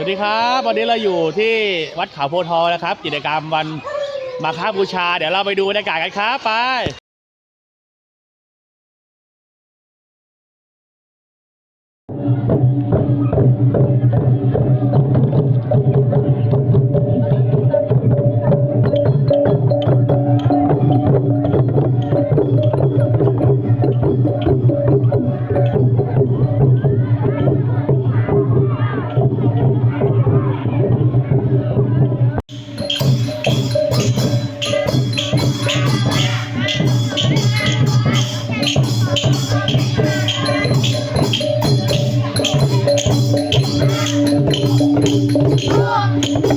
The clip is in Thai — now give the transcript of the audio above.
สวัสดีครับวันนี้เราอยู่ที่วัดเขาโพธิ์ทองนะครับ กิจกรรมวันมาฆบูชา เดี๋ยวเราไปดูบรรยากาศกันครับไป Yeah.